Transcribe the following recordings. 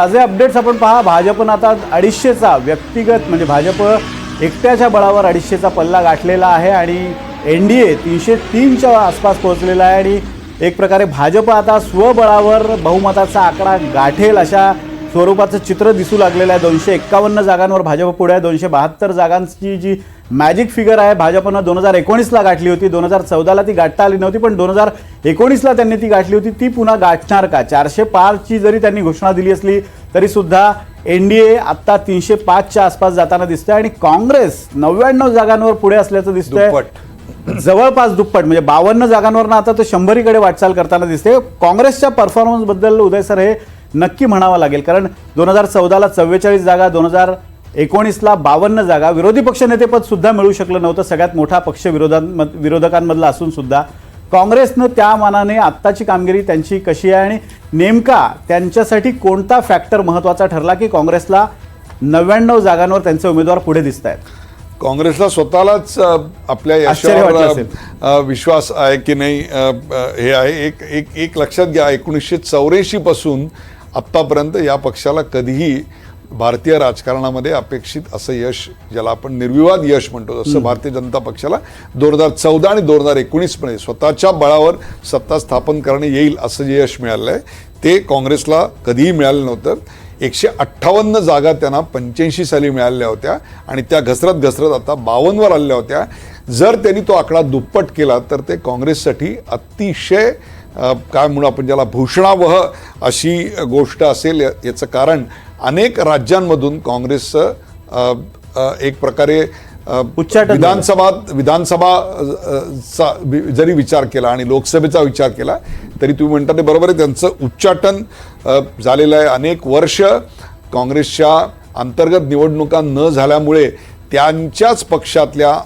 ताजे अपडेट्स आपण पहा. भाजपनं आता अडीचशेचा व्यक्तिगत म्हणजे भाजप एकट्याच्या बळावर अडीचशेचा पल्ला गाठलेला आहे आणि एन डी ए तीनशे तीनच्या आसपास पोहोचलेला आहे आणि एक प्रकारे भाजप आता स्वबळावर बहुमताचा आकडा गाठेल अशा स्वरूपाचं चित्र दिसू लागलेलं आहे. दोनशे एक्कावन्न जागांवर भाजप पुढे आहे. दोनशे बहात्तर जागांची जी मॅजिक फिगर आहे. भाजपनं दोन हजार एकोणीसला गाठली होती. दोन हजार चौदाला ती गाठता आली नव्हती पण दोन हजार एकोणीसला त्यांनी ती गाठली होती. ती पुन्हा गाठणार का? चारशे पाचची जरी त्यांनी घोषणा दिली असली तरी सुद्धा एन डी ए आत्ता तीनशे पाचच्या आसपास जाताना दिसतंय आणि काँग्रेस नव्याण्णव जागांवर पुढे असल्याचं दिसतंय. जवळपास दुप्पट. म्हणजे बावन्न जागांवर आता तो शंभरीकडे वाटचाल करताना दिसते काँग्रेसच्या परफॉर्मन्सबद्दल उदय सर हे नक्की म्हणावं लागेल. कारण दोन हजार चौदाला चव्वेचाळीस जागा दोन हजार एकोणीसला बावन्न जागा. विरोधी पक्षनेतेपद सुद्धा मिळू शकलं नव्हतं. सगळ्यात मोठा पक्ष विरोधां विरोधकांमधला असून सुद्धा. काँग्रेसनं त्या मानाने आत्ताची कामगिरी त्यांची कशी आहे आणि नेमका त्यांच्यासाठी कोणता फॅक्टर महत्त्वाचा ठरला की काँग्रेसला नव्याण्णव जागांवर त्यांचे उमेदवार पुढे दिसत आहेत काँग्रेसला स्वतःलाच आपल्या यशावर विश्वास आहे की नाही हे आहे. एक एक एक लक्षात घ्या एकोणीसशे चौऱ्याऐंशी पासून आत्तापर्यंत या पक्षाला कधीही भारतीय राजकारणामध्ये अपेक्षित असं यश ज्याला आपण निर्विवाद यश म्हणतो जसं भारतीय जनता पक्षाला दोन हजार चौदा आणि दोन हजार एकोणीसमध्ये स्वतःच्या बळावर सत्ता स्थापन करणे येईल असं जे यश मिळालं आहे ते काँग्रेसला कधीही मिळालं नव्हतं. एकशे अठ्ठावन्न जागा त्यांना पंच्याऐंशी साली मिळाल्या होत्या आणि त्या घसरत घसरत आता बावन्नवर आलेल्या होत्या. जर त्यांनी तो आकडा दुप्पट केला तर ते काँग्रेससाठी अतिशय काय म्हणू आपण ज्याला भूषणावह अशी गोष्ट असेल याचं कारण अनेक राज्यांमधून काँग्रेसचं एक प्रकारे उच्चाटन विधानसभा विधानसभा जरी विचार केला आणि लोकसभेचा विचार केला तरी तुम्ही म्हणता ते बरोबर आहे. त्यांचं उच्चाटन झालेलं आहे. अनेक वर्ष काँग्रेसच्या अंतर्गत निवडणुका न झाल्यामुळे त्यांच्याच पक्षातल्या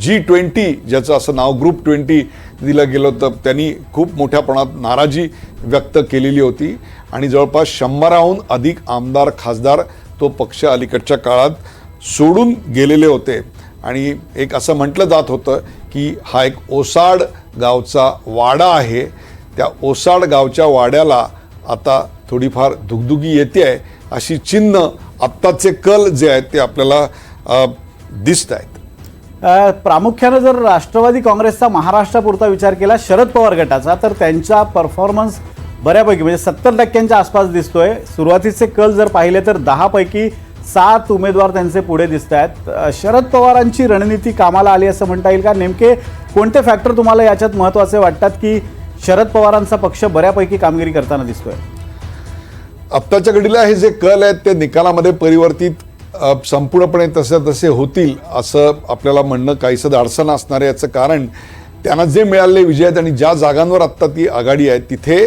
जी ट्वेंटी ज्याचं असं नाव ग्रुप ट्वेंटी दिलं गेलं तर त्यांनी खूप मोठ्या प्रमाणात नाराजी व्यक्त केलेली होती. आणि जवळपास शंभराहून अधिक आमदार खासदार तो पक्ष अलीकडच्या काळात सोडून गेलेले होते. आणि एक असं म्हटलं जात होतं की हा एक ओसाड गावचा वाडा आहे. त्या ओसाड गावच्या वाड्याला आता थोडीफार दुगदुगी येते आहे अशी चिन्ह आत्ताचे कल जे आहेत ते आपल्याला दिसत आहेत प्रामुख्यानं जर राष्ट्रवादी काँग्रेसचा महाराष्ट्रापुरता विचार केला शरद पवार गटाचा तर त्यांचा परफॉर्मन्स बऱ्यापैकी म्हणजे सत्तर टक्क्यांच्या आसपास दिसतोय. सुरुवातीचे कल जर पाहिले तर दहापैकी सात उमेदवार त्यांचे पुढे दिसत आहेत शरद पवारांची रणनीती कामाला आली असं म्हणता येईल का? नेमके कोणते फॅक्टर तुम्हाला याच्यात महत्त्वाचे वाटतात की शरद पवारांचा पक्ष बऱ्यापैकी कामगिरी करताना दिसतोय? आत्ताच्या घडीला हे जे कल आहेत ते निकालामध्ये परिवर्तित संपूर्णपणे तसे तसे होतील असं आपल्याला म्हणणं काहीसं धाडसं असणार याचं कारण त्यांना जे मिळालेले विजय आहेत आणि ज्या जागांवर आत्ता ती आघाडी आहे तिथे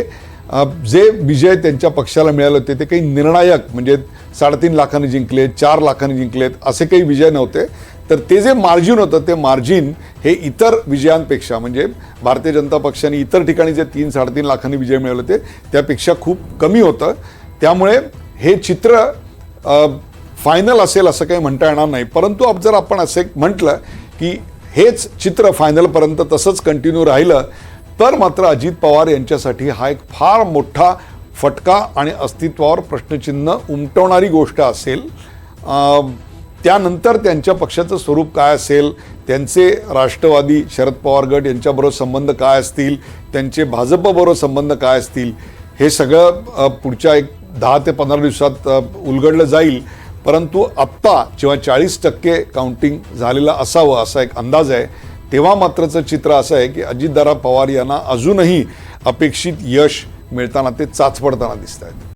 जे विजय त्यांच्या पक्षाला मिळाले होते ते काही निर्णायक म्हणजे साडेतीन लाखांनी जिंकले चार लाखांनी जिंकलेत असे काही विजय नव्हते. तर ते जे मार्जिन होतं ते मार्जिन हे इतर विजयांपेक्षा म्हणजे भारतीय जनता पक्षाने इतर ठिकाणी जे तीन साडेतीन लाखांनी विजय मिळवले होते त्यापेक्षा खूप कमी होतं. त्यामुळे हे चित्र फायनल असेल असं काही म्हणता येणार नाही. परंतु अब जर आपण असे म्हटलं की हेच चित्र फायनलपर्यंत तसंच कंटिन्यू राहिलं तर मात्र अजित पवार यांच्यासाठी हा एक फार मोठा फटका आणि अस्तित्वावर प्रश्नचिन्ह उमटवणारी गोष्ट असेल. त्यानंतर त्यांच्या पक्षाचं स्वरूप काय असेल त्यांचे राष्ट्रवादी शरद पवार गट यांच्याबरोबर संबंध काय असतील त्यांचे भाजपबरोबर संबंध काय असतील हे सगळं पुढच्या एक दहा ते पंधरा दिवसात उलगडलं जाईल. परंतु आत्ता जेव्हा चाळीस टक्के काउंटिंग झालेलं असावं असा एक अंदाज आहे तेव्हा मात्रचं चित्र असं आहे की अजितदादा पवार यांना अजूनही अपेक्षित यश मिळताना ते चाचपडताना दिसत आहेत